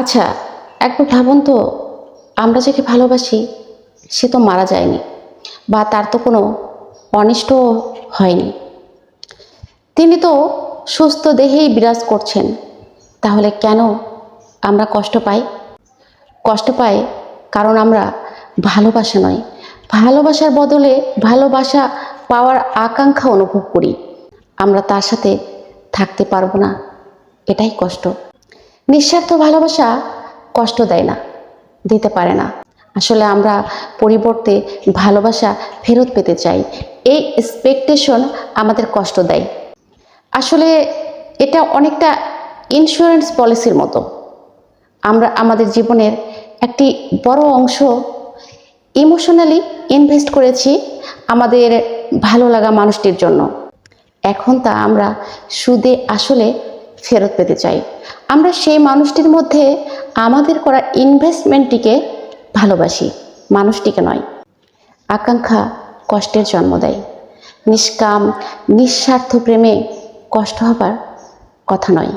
আচ্ছা একবার ভাবুন তো। আমরা যাকে ভালোবাসি, সে তো মারা যায়নি বা তার তো কোনো অনিষ্ট হয়নি। তিনি তো সুস্থ দেহেই বিরাজ করছেন। তাহলে কেন আমরা কষ্ট পাই? কষ্ট পাই কারণ আমরা ভালোবাসা নয়। ভালোবাসার বদলে ভালোবাসা পাওয়ার আকাঙ্ক্ষা অনুভব করি। আমরা তার সাথে থাকতে পারব না। এটাই কষ্ট। নিঃস্বার্থ ভালোবাসা কষ্ট দেয় না, দিতে পারে না। আসলে আমরা পরিবর্তে ভালোবাসা ফেরত পেতে চাই। এই এক্সপেকটেশন আমাদের কষ্ট দেয়। আসলে এটা অনেকটা ইন্স্যুরেন্স পলিসির মতো। আমরা আমাদের জীবনের একটি বড় অংশ ইমোশনালি ইনভেস্ট করেছি আমাদের ভালো লাগা মানুষটির জন্য। এখন তা আমরা সুদে আসলে ফেরত পেতে চাই। আমরা সেই মানুষটির মধ্যে আমাদের করা ইনভেস্টমেন্টটিকে ভালোবাসি, মানুষটিকে নয়। আকাঙ্ক্ষা কষ্টের জন্ম দেয়। নিষ্কাম, নিঃস্বার্থ প্রেমে কষ্ট হবার কথা নয়।